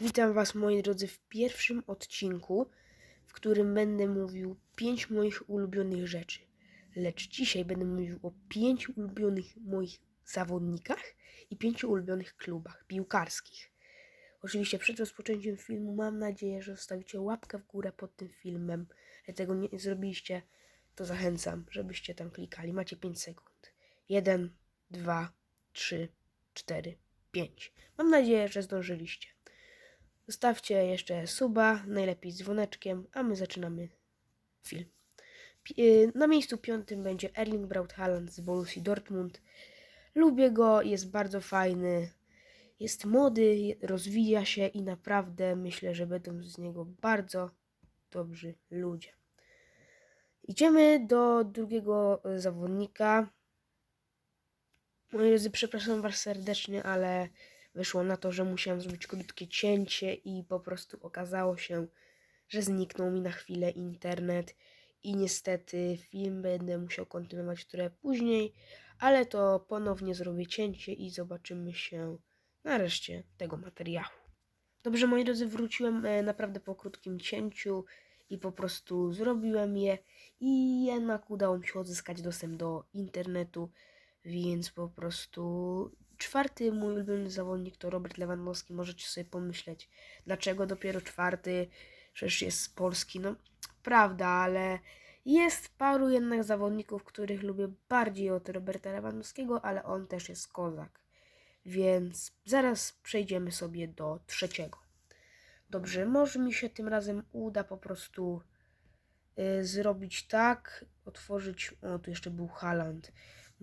Witam Was, moi drodzy, w pierwszym odcinku, w którym będę mówił pięć moich ulubionych rzeczy. Lecz dzisiaj będę mówił o pięciu ulubionych moich zawodnikach i pięciu ulubionych klubach piłkarskich. Oczywiście przed rozpoczęciem filmu mam nadzieję, że zostawicie łapkę w górę pod tym filmem. Jak tego nie zrobiliście, to zachęcam, żebyście tam klikali. Macie 5 sekund. 1, 2, 3, 4, 5. Mam nadzieję, że zdążyliście. Zostawcie jeszcze suba, najlepiej z dzwoneczkiem, a my zaczynamy film. Y, Na miejscu piątym będzie Erling Braut Haaland z Borussii Dortmund. Lubię go, jest bardzo fajny, jest młody, rozwija się i naprawdę myślę, że będą z niego bardzo dobrzy ludzie. Idziemy do drugiego e, zawodnika. Moi drodzy, przepraszam Was serdecznie, ale wyszło na to, że musiałem zrobić krótkie cięcie i po prostu okazało się, że zniknął mi na chwilę internet i niestety film będę musiał kontynuować trochę później, ale to ponownie zrobię cięcie i zobaczymy się nareszcie tego materiału. Dobrze, moi drodzy, wróciłem e, naprawdę po krótkim cięciu i po prostu zrobiłem je i jednak udało mi się odzyskać dostęp do internetu, więc po prostu czwarty mój ulubiony zawodnik to Robert Lewandowski. Możecie sobie pomyśleć, dlaczego dopiero czwarty, przecież jest z Polski, no prawda, ale jest paru jednak zawodników, których lubię bardziej od Roberta Lewandowskiego, ale on też jest kozak. Więc zaraz przejdziemy sobie do trzeciego. Dobrze, może mi się tym razem uda po prostu y, zrobić tak, otworzyć, o tu jeszcze był Haaland,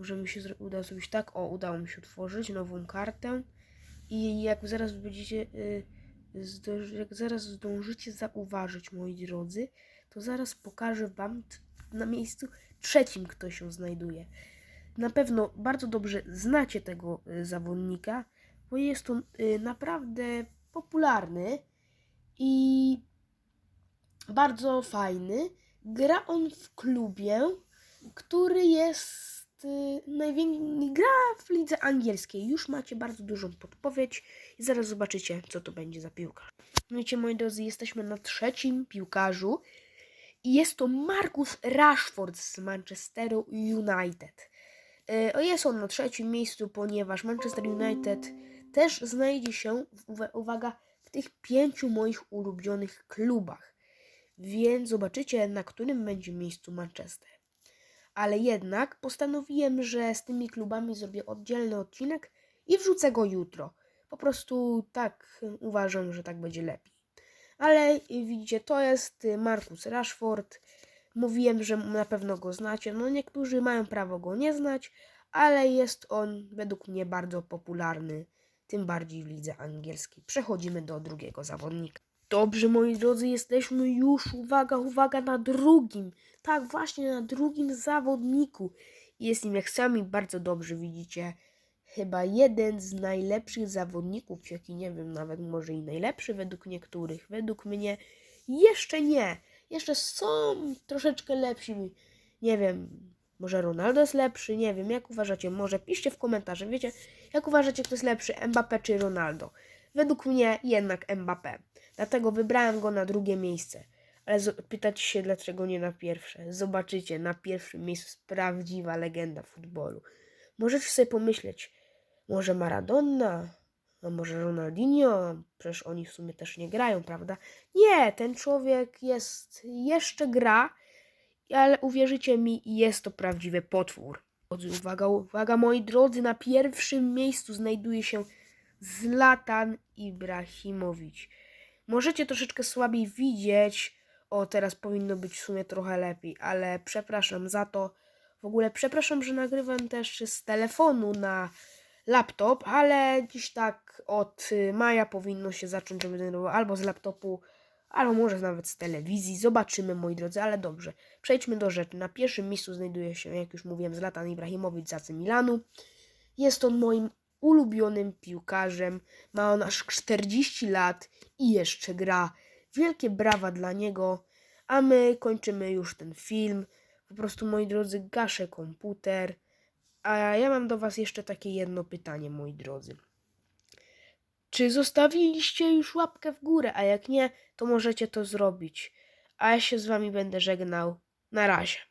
może mi się uda zrobić tak, o udało mi się otworzyć nową kartę i jak zaraz będziecie, y, jak zaraz zdążycie zauważyć, moi drodzy, to zaraz pokażę Wam na miejscu trzecim, kto się znajduje. Na pewno bardzo dobrze znacie tego y, zawodnika, bo jest on y, naprawdę popularny i bardzo fajny. Gra on w klubie, który jest y, największy. Gra w lidze angielskiej. Już macie bardzo dużą podpowiedź i zaraz zobaczycie, co to będzie za piłka. Wiecie, moi drodzy, jesteśmy na trzecim piłkarzu i jest to Marcus Rashford z Manchesteru United. Y, Jest on na trzecim miejscu, ponieważ Manchester United też znajdzie się, uwaga, w tych pięciu moich ulubionych klubach. Więc zobaczycie, na którym będzie miejscu Manchester. Ale jednak postanowiłem, że z tymi klubami zrobię oddzielny odcinek i wrzucę go jutro. Po prostu tak uważam, że tak będzie lepiej. Ale widzicie, to jest Marcus Rashford. Mówiłem, że na pewno go znacie. No niektórzy mają prawo go nie znać, ale jest on według mnie bardzo popularny, tym bardziej w lidze angielskiej. Przechodzimy do drugiego zawodnika. Dobrze, moi drodzy, jesteśmy już, uwaga, uwaga, na drugim. Tak, właśnie na drugim zawodniku. Jest nim jak sami bardzo dobrze widzicie. Chyba jeden z najlepszych zawodników, jaki nie wiem, nawet może i najlepszy według niektórych. Według mnie jeszcze nie. Jeszcze są troszeczkę lepsi. Nie wiem, może Ronaldo jest lepszy, nie wiem, jak uważacie? Może piszcie w komentarzach, wiecie, jak uważacie, kto jest lepszy, Mbappé czy Ronaldo? Według mnie jednak Mbappé. Dlatego wybrałem go na drugie miejsce. Ale pytacie się, dlaczego nie na pierwsze. Zobaczycie, na pierwszym miejscu jest prawdziwa legenda futbolu. Możecie sobie pomyśleć, może Maradona, a może Ronaldinho, przecież oni w sumie też nie grają, prawda? Nie, ten człowiek jest, jeszcze gra, ale uwierzycie mi, jest to prawdziwy potwór. Uwaga, uwaga, moi drodzy, na pierwszym miejscu znajduje się Zlatan Ibrahimowicz. Możecie troszeczkę słabiej widzieć. O, teraz powinno być w sumie trochę lepiej, ale przepraszam za to. W ogóle przepraszam, że nagrywam też z telefonu na laptop, ale dziś tak od y, maja powinno się zacząć, że będę albo z laptopu, albo może nawet z telewizji. Zobaczymy, moi drodzy, ale dobrze. Przejdźmy do rzeczy. Na pierwszym miejscu znajduje się, jak już mówiłem, Zlatan Ibrahimowicz z AC Milanu. Jest on moim ulubionym piłkarzem. Ma on aż 40 lat i jeszcze gra. Wielkie brawa dla niego. A my kończymy już ten film. Po prostu, moi drodzy, gaszę komputer. A ja mam do Was jeszcze takie jedno pytanie, moi drodzy. Czy zostawiliście już łapkę w górę, a jak nie, to możecie to zrobić. A ja się z wami będę żegnał. Na razie.